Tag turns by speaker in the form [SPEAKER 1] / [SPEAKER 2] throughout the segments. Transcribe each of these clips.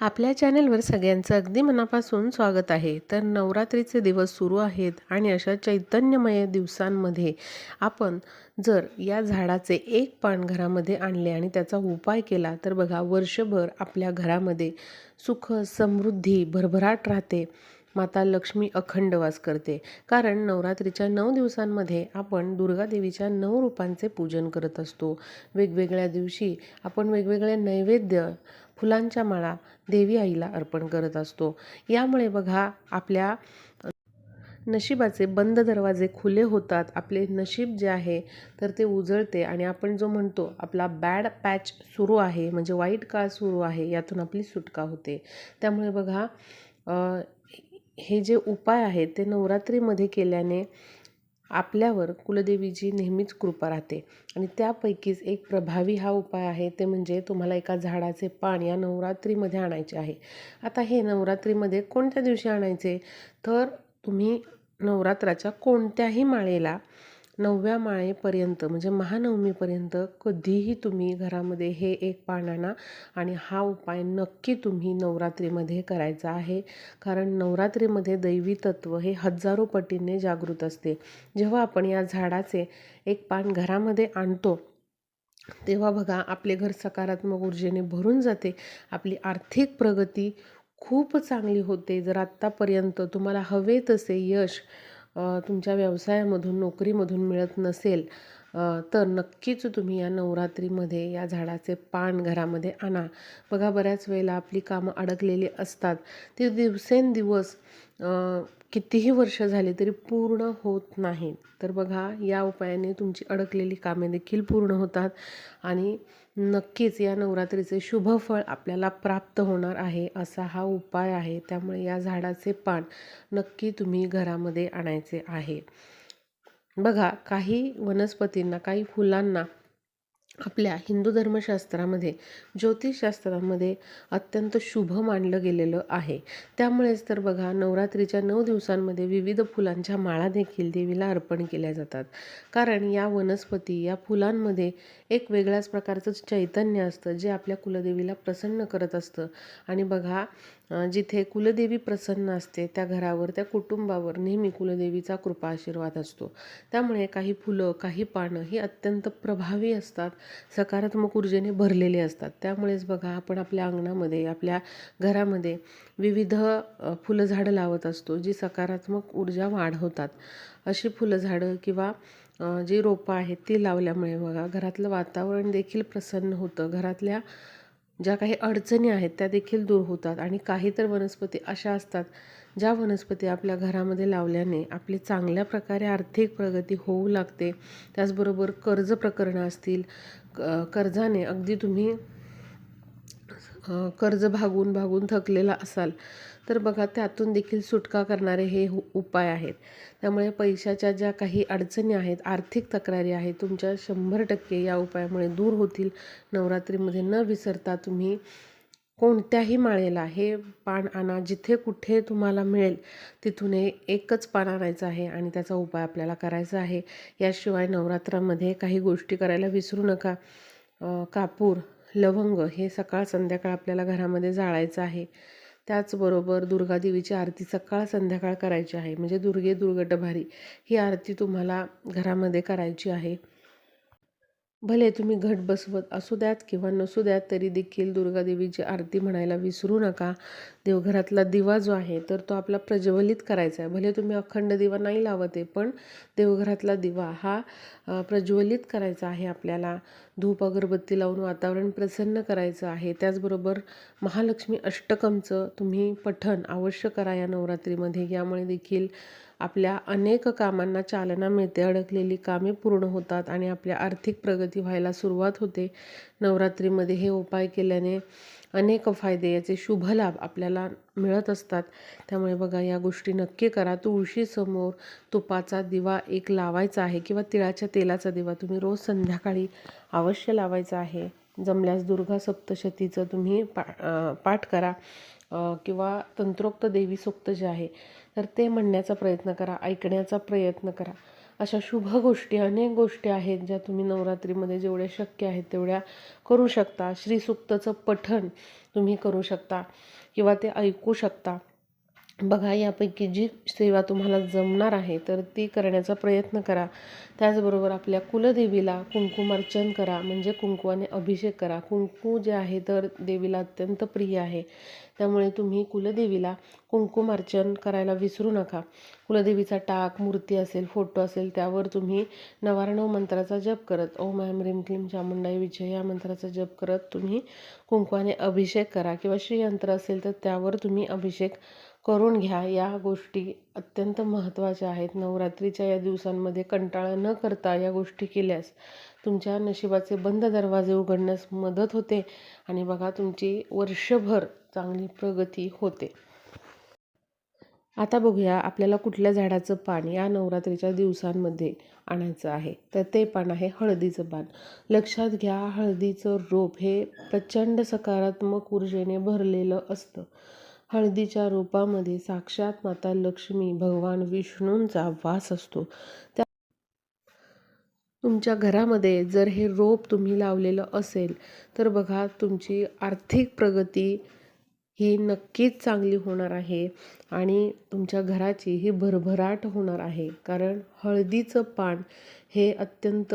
[SPEAKER 1] आपल्या चॅनेलवर सगळ्यांचं अगदी मनापासून स्वागत आहे. तर नवरात्रीचे दिवस सुरू आहेत आणि अशा चैतन्यमय दिवसांमध्ये आपण जर या झाडाचे एक पान घरामध्ये आणले आणि त्याचा उपाय केला तर बघा वर्षभर आपल्या घरामध्ये सुख समृद्धी भरभराट राहते. माता लक्ष्मी अखंड वास करते. कारण नवरात्रीच्या नऊ दिवसांमध्ये आपण दुर्गादेवीच्या नऊ रूपांचे पूजन करत असतो. वेगवेगळ्या दिवशी आपण वेगवेगळे नैवेद्य फुलांच्या माळा देवी आईला अर्पण करत असतो. यामुळे बघा आपल्या नशिबाचे बंद दरवाजे खुले होतात. आपले नशीब जे आहे तर ते उजळते आणि आपण जो म्हणतो आपला बॅड पॅच सुरू आहे म्हणजे वाईट काळ सुरू आहे यातून आपली सुटका होते. त्यामुळे बघा हे जे उपाय आहेत ते नवरात्रीमध्ये केल्याने आपल्यावर कुलदेवीची नेहमीच कृपा राहते. आणि त्यापैकीच एक प्रभावी हा उपाय आहे ते म्हणजे तुम्हाला एका झाडाचे पान या नवरात्रीमध्ये आणायचे आहे. आता हे नवरात्रीमध्ये कोणत्या दिवशी आणायचे? तर तुम्ही नवरात्राच्या कोणत्याही माळेला नवव्या माळेपर्यंत म्हणजे महानवमीपर्यंत कधीही तुम्ही घरामध्ये हे एक पान आणा आणि हा उपाय नक्की तुम्ही नवरात्रीमध्ये करायचा आहे. कारण नवरात्रीमध्ये दैवी तत्व हे हजारो पटीने जागृत असते. जेव्हा आपण या झाडाचे एक पान घरामध्ये आणतो तेव्हा बघा आपले घर सकारात्मक ऊर्जेने भरून जाते. आपली आर्थिक प्रगती खूप चांगली होते. जर आत्तापर्यंत तुम्हाला हवे तसे यश तुमच्या व्यवसायामधून नोकरीमधून मिळत नसेल तर नक्कीच तुम्ही या नवरात्रीमध्ये या झाडाचे पान घरामध्ये आणा. बघा बऱ्याच वेळेला आपली कामं अडकलेली असतात. ते दिवसेंदिवस कितीही वर्ष झाले तरी पूर्ण होत नाहीत. तर बघा या उपायाने तुमची अडकलेली कामे देखील पूर्ण होतात आणि नक्कीच या नवरात्रीचे शुभ फळ आपल्याला प्राप्त होणार आहे असा हा उपाय आहे. त्यामुळे या झाडाचे पान नक्की तुम्ही घरामध्ये आणायचे आहे. बघा काही वनस्पतींना काही फुलांना आपल्या हिंदू धर्मशास्त्रामध्ये ज्योतिषशास्त्रामध्ये अत्यंत शुभ मानलं गेलेलं आहे. त्यामुळेच तर बघा नवरात्रीच्या नऊ दिवसांमध्ये विविध फुलांच्या माळा देखील देवीला अर्पण केल्या जातात. कारण या वनस्पती या फुलांमध्ये एक वेगळ्याच प्रकारचं चैतन्य असतं जे आपल्या कुलदेवीला प्रसन्न करत असतं. आणि बघा जिथे कुलदेवी प्रसन्न असते त्या घरावर त्या कुटुंबावर नेहमी कुलदेवीचा कृपा आशीर्वाद असतो. त्यामुळे काही फुलं काही पानं ही अत्यंत प्रभावी असतात सकारात्मक ऊर्जेने भरलेले असतात. त्यामुळेच बघा आपण आपल्या अंगणामध्ये आपल्या घरामध्ये विविध फुलझाडं लावत असतो जी सकारात्मक ऊर्जा वाढवतात. अशी फुलझाडं किंवा जी रोपं आहेत ती लावल्यामुळे बघा घरातलं वातावरण देखील प्रसन्न होतं. घरातल्या ज्या काही अडचणी आहेत त्या देखील दूर होतात आणि काही तर वनस्पती अशा असतात ज्या वनस्पती आपल्या घरामध्ये लावल्याने आपली चांगल्या प्रकारे आर्थिक प्रगती होऊ लागते. त्याचबरोबर कर्ज प्रकरणं असतील कर्जाने अगदी तुम्ही कर्ज भागून भागून थकलेला असाल तर बघा त्यातून देखील सुटका करणारे हे उपाय आहेत. त्यामुळे पैशाच्या ज्या काही अडचणी आहेत आर्थिक तक्रारी आहेत तुमच्या शंभर टक्के या उपायामुळे दूर होतील. नवरात्रीमध्ये न विसरता तुम्ही कोणत्याही माळेला हे पान आणा जिथे कुठे तुम्हाला मिळेल तिथून हे एकच पान आणायचं आहे आणि त्याचा उपाय आपल्याला करायचा आहे. याशिवाय नवरात्रामध्ये काही गोष्टी करायला विसरू नका. कापूर लवंग हे सकाळ संध्याकाळ आपल्याला घरामध्ये जाळायचं आहे. त्याचबरोबर दुर्गादेवीची आरती सकाळ संध्याकाळ करायची आहे. म्हणजे दुर्गे दुर्गटभारी ही आरती तुम्हाला घरामध्ये करायची आहे. भले तुम्ही घट बसवत असू द्यात किंवा नसू द्यात तरी देखील दुर्गादेवीची आरती म्हणायला विसरू नका. देवघरातला दिवा जो आहे तर तो आपला प्रज्वलित करायचा आहे. भले तुम्ही अखंड दिवा नाही लावत आहे पण देवघरातला दिवा हा प्रज्वलित करायचा आहे आपल्याला. धूप अगरबत्ती लावून वातावरण प्रसन्न करायचं आहे. त्याचबरोबर महालक्ष्मी अष्टकमचं तुम्ही पठण अवश्य करा या नवरात्रीमध्ये. यामुळे देखील आपल्या अनेक कामांना चालना मिळते. अडकलेली कामे पूर्ण होतात आणि आपल्या आर्थिक प्रगती व्हायला सुरुवात होते. नवरात्रीमध्ये हे उपाय केल्याने अनेक फायदे याचे शुभ लाभ आपल्याला मिळत असतात. त्यामुळे बघा या गोष्टी नक्की करा. तुळशीसमोर तुपाचा दिवा एक लावायचा आहे किंवा तिळाच्या तेलाचा दिवा तुम्ही रोज संध्याकाळी अवश्य लावायचा आहे. जमल्यास दुर्गा सप्तशतीचं तुम्ही पा पाठ करा. किंवा तंत्रोक्त देवी सूक्त जे आहे तर ते म्हणण्याचा प्रयत्न करा ऐकण्याचा प्रयत्न करा. अशा शुभ गोष्टी अनेक गोष्टी आहेत ज्या तुम्ही नवरात्रीमध्ये जेवढ्या शक्य आहेत तेवढ्या करू शकता. श्रीसुक्तचं पठण तुम्ही करू शकता किंवा ते ऐकू शकता. बघा यापैकी जी सेवा तुम्हाला जमणार आहे तर ती करण्याचा प्रयत्न करा. त्याचबरोबर आपल्या कुलदेवीला कुंकुमार्चन करा म्हणजे कुंकवाने अभिषेक करा. कुंकू जे आहे तर देवीला अत्यंत प्रिय आहे. त्यामुळे तुम्ही कुलदेवीला कुंकुमार्चन करायला विसरू नका. कुलदेवीचा टाक मूर्ती असेल फोटो असेल त्यावर तुम्ही नवारणव मंत्राचा जप करत ओम ऐम रिम क्लीम चामुंडाई विजय या मंत्राचा जप करत तुम्ही कुंकवाने अभिषेक करा. किंवा श्रीयंत्र असेल तर त्यावर तुम्ही अभिषेक करून घ्या. या गोष्टी अत्यंत महत्त्वाच्या आहेत. नवरात्रीच्या या दिवसांमध्ये कंटाळा न करता या गोष्टी केल्यास तुमच्या नशिबाचे बंद दरवाजे उघडण्यास मदत होते आणि बघा तुमची वर्षभर चांगली प्रगती होते. आता बघूया आपल्याला कुठल्या झाडाचं पान या नवरात्रीच्या दिवसांमध्ये आणायचं आहे. तर ते पान आहे हळदीचं पान. लक्षात घ्या हळदीचं रोप हे प्रचंड सकारात्मक ऊर्जेने भरलेलं असतं. हळदीच्या रोपामध्ये साक्षात माता लक्ष्मी भगवान विष्णूंचा वास असतो. त्या तुमच्या घरामध्ये जर हे रोप तुम्ही लावलेलं असेल तर बघा तुमची आर्थिक प्रगती ही नक्कीच चांगली होणार आहे आणि तुमच्या घराची ही भरभराट होणार आहे. कारण हळदीचं पान हे अत्यंत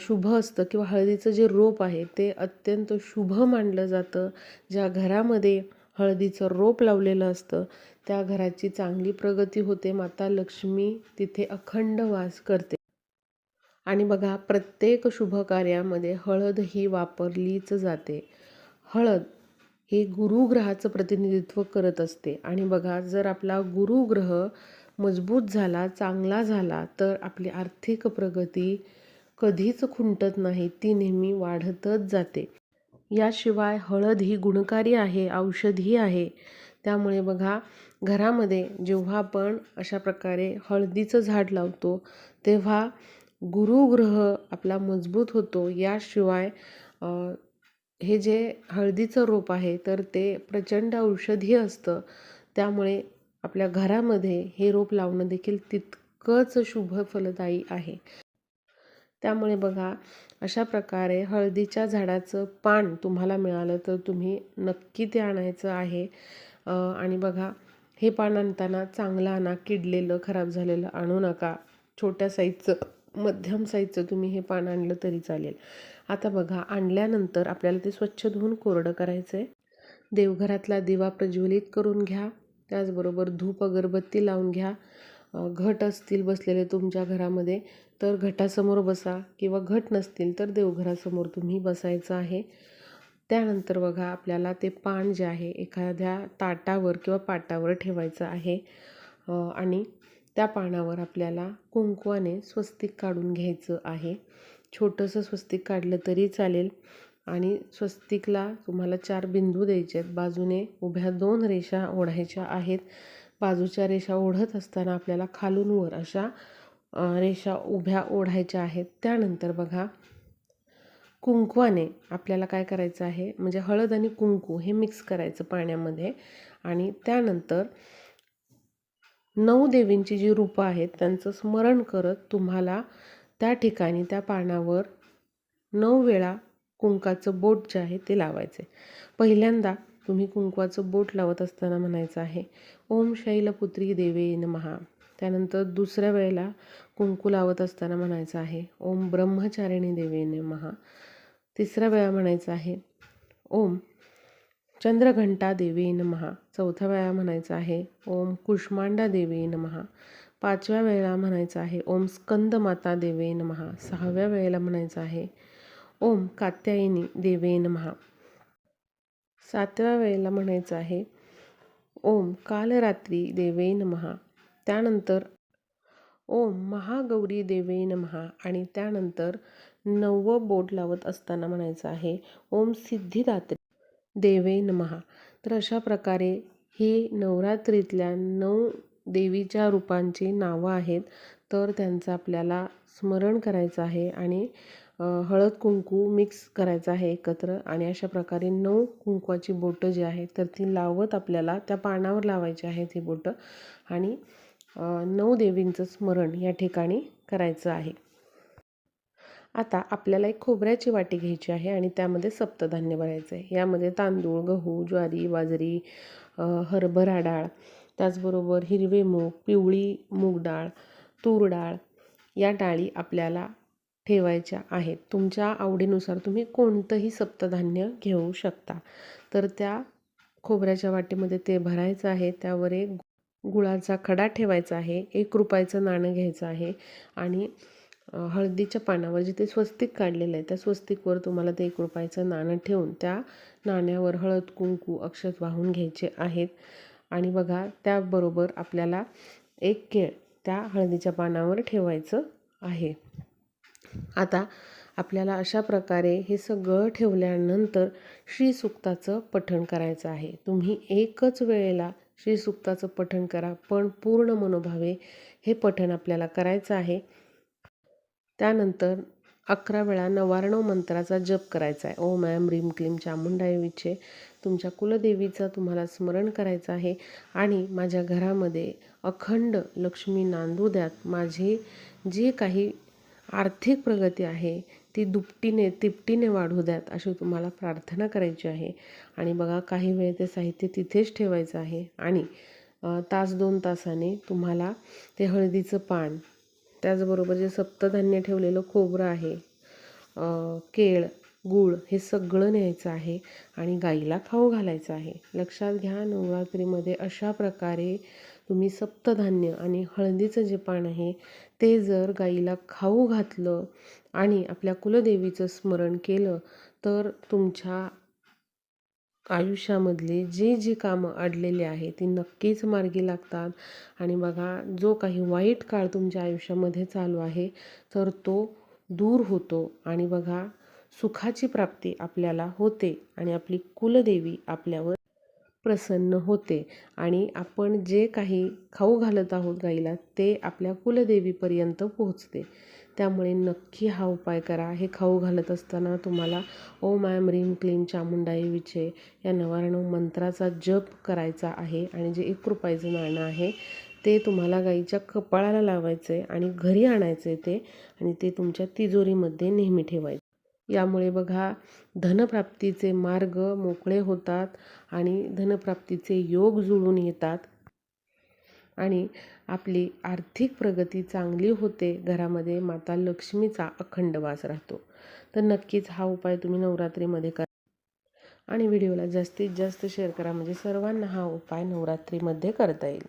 [SPEAKER 1] शुभ असतं किंवा हळदीचं जे रोप आहे ते अत्यंत शुभ मानलं जातं. ज्या घरामध्ये हळदीचं रोप लावलेलं असतं. त्या घराची चांगली प्रगती होते माता लक्ष्मी तिथे अखंड वास करते. आणि बघा प्रत्येक शुभ कार्यामध्ये हळद ही वापरलीच जाते. हळद हे गुरुग्रहाचं प्रतिनिधित्व करत असते. आणि बघा जर आपला गुरुग्रह मजबूत झाला चांगला झाला तर आपली आर्थिक प्रगती कधीच खुंटत नाही ती नेहमी वाढतच जाते. याशिवाय हळद ही गुणकारी आहे औषधी आहे. त्यामुळे बघा घरामध्ये जेव्हा आपण अशा प्रकारे हळदीचं झाड लावतो तेव्हा गुरुग्रह आपला मजबूत होतो. याशिवाय हे जे हळदीचं रोप आहे तर ते प्रचंड औषधी असतं. त्यामुळे आपल्या घरामध्ये हे रोप लावणं देखील तितकंच शुभ फलदायी आहे. त्यामुळे बघा अशा प्रकारे हळदीच्या झाडाचं पान तुम्हाला मिळालं तर तुम्ही नक्की ते आणायचं आहे. आणि बघा हे पान आणताना चांगलं आणा किडलेलं खराब झालेलं आणू नका. छोट्या साईजचं मध्यम साईजचं तुम्ही हे पान आणलं तरी चालेल. आता बघा आणल्यानंतर आपल्याला ते स्वच्छ धुवून कोरडं करायचं आहे देवघरातला दिवा प्रज्वलित करून घ्या. त्याचबरोबर धूप अगरबत्ती लावून घ्या. घट असतील बसलेले तुमच्या घरामध्ये तर घटासमोर बसा किंवा घट नसतील तर देवघरासमोर तुम्ही बसायचं आहे. त्यानंतर बघा आपल्याला ते पान जे आहे एखाद्या ताटावर किंवा पाटावर ठेवायचं आहे. आणि त्या पानावर आपल्याला कुंकवाने स्वस्तिक काढून घ्यायचं आहे. छोटंसं स्वस्तिक काढलं तरी चालेल. आणि स्वस्तिकला तुम्हाला चार बिंदू द्यायचे आहेत. बाजूने उभ्या दोन रेषा ओढायच्या आहेत. बाजूच्या रेषा ओढत असताना आपल्याला खालून वर अशा रेषा उभ्या ओढायच्या आहेत. त्यानंतर बघा कुंकवाने आपल्याला काय करायचं आहे? म्हणजे हळद आणि कुंकू हे मिक्स करायचं पाण्यामध्ये. आणि त्यानंतर नऊ देवींची जी रूपं आहेत त्यांचं स्मरण करत तुम्हाला त्या ठिकाणी त्या पानावर नऊ वेळा कुंकाचं बोट जे आहे ते लावायचे पहिल्यांदा तुम्ही कुंकवाचं बोट लावत असताना म्हणायचं आहे ओम शैलपुत्री देवे नमहा. त्यानंतर दुसऱ्या वेळेला कुंकू लावत असताना म्हणायचं आहे ओम ब्रह्मचारिणी देवे महा तिसऱ्या वेळा म्हणायचं आहे ओम चंद्रघंटा देवी नमहा चौथ्या वेळा म्हणायचं आहे ओम कुष्मांडा देवी नमहा पाचव्या वेळेला म्हणायचं आहे ओम स्कंद माता देवे नमहा सहाव्या वेळेला म्हणायचं आहे ओम कात्यायनी देवेन नमहा सातव्या वेळेला म्हणायचं आहे ओम कालरात्री देवे नमहा त्यानंतर ओम महागौरी देवे नमहा आणि त्यानंतर नववं बोट लावत असताना म्हणायचं आहे ओम सिद्धिदात्री देवे नमहा तर अशा प्रकारे ही नवरात्रीतल्या नऊ देवीच्या रूपांची नावं आहेत. तर त्यांचं आपल्याला स्मरण करायचं आहे आणि हळद कुंकू मिक्स करायचं आहे एकत्र आणि अशा प्रकारे नऊ कुंकवाची बोटं जी आहेत तर ती लावत आपल्याला त्या पानावर लावायची आहेत ही बोटं. आणि नऊ देवींचं स्मरण या ठिकाणी करायचं आहे. आता आपल्याला एक खोबऱ्याची वाटी घ्यायची आहे आणि त्यामध्ये सप्तधान्य भरायचं आहे. यामध्ये तांदूळ गहू ज्वारी बाजरी हरभरा डाळ त्याचबरोबर हिरवे मूग पिवळी मूग डाळ तूर डाळ या डाळी आपल्याला ठेवायच्या आहेत. तुमच्या आवडीनुसार तुम्ही कोणतंही सप्तधान्य घेऊ शकता. तर त्या खोबऱ्याच्या वाटीमध्ये ते भरायचं आहे. त्यावर एक गुळाचा खडा ठेवायचा आहे एक रुपयाचं नाणं घ्यायचं आहे आणि हळदीच्या पानावर जिथे स्वस्तिक काढलेलं आहे त्या स्वस्तिकवर तुम्हाला ते एक रुपयाचं नाणं ठेवून त्या नाण्यावर हळद कुंकू अक्षत वाहून घ्यायचे आहेत. आणि बघा त्याबरोबर आपल्याला एक केळ त्या हळदीच्या पानावर ठेवायचं आहे. आता आपल्याला अशा प्रकारे हे सगळं ठेवल्यानंतर श्रीसुक्ताचं पठण करायचं आहे. तुम्ही एकच वेळेला श्रीसुक्ताचं पठण करा. पण पूर्ण मनोभावे हे पठण आपल्याला करायचं आहे. त्यानंतर अकरा वेळा नवारणव मंत्राचा जप करायचा आहे. ओम ॲम रीम क्लीम चामुंडादेवीचे तुमच्या कुलदेवीचं तुम्हाला स्मरण करायचं आहे. आणि माझ्या घरामध्ये अखंड लक्ष्मी नांदू द्यात. माझी जी काही आर्थिक प्रगती आहे ती दुपटीने तिपटीने वाढू द्यात अशी तुम्हाला प्रार्थना करायची आहे. आणि बघा काही वेळ ते साहित्य तिथेच ठेवायचं आहे. आणि तास दोन तासाने तुम्हाला ते हळदीचं पान त्याचबरोबर जे सप्तधान्य ठेवलेलं खोबरं आहे केळ गूळ हे सगळं न्यायचं आहे आणि गाईला खाऊ घालायचं आहे. लक्षात घ्या नवरात्रीमध्ये अशा प्रकारे तुम्ही सप्तधान्य आणि हळदीचं जे पान आहे ते जर गाईला खाऊ घातलं आणि आपल्या कुलदेवीचं स्मरण केलं तर तुमच्या आयुष्यामधली जी जी कामं अडलेली आहे ती नक्कीच मार्गी लागतात. आणि बघा जो काही वाईट काळ तुमच्या आयुष्यामध्ये चालू आहे तर तो दूर होतो. आणि बघा सुखाची प्राप्ती आपल्याला होते आणि आपली कुलदेवी आपल्यावर प्रसन्न होते आणि आपण जे काही खाऊ घालत आहोत गाईला ते आपल्या कुलदेवीपर्यंत पोहोचते. त्यामुळे नक्की हा उपाय करा. हे खाऊ घालत असताना तुम्हाला ओम ऐम ह्रीम क्लीम विचे या नवारणव मंत्राचा जप करायचा आहे आणि जे एक रुपयाचं नाणं आहे ते तुम्हाला गाईच्या कपाळाला लावायचं आहे आणि घरी आणायचं आहे ते आणि ते तुमच्या तिजोरीमध्ये नेहमी ठेवायचं यामुळे बघा धनप्राप्तीचे मार्ग मोकळे होतात आणि धनप्राप्तीचे योग जुळून येतात. आणि आपली आर्थिक प्रगती चांगली होते घरामध्ये माता लक्ष्मीचा अखंड वास राहतो. तर नक्कीच हा उपाय तुम्ही नवरात्रीमध्ये करा. आणि व्हिडिओला जास्तीत जास्त शेअर करा म्हणजे सर्वांना हा उपाय नवरात्रीमध्ये करता येईल.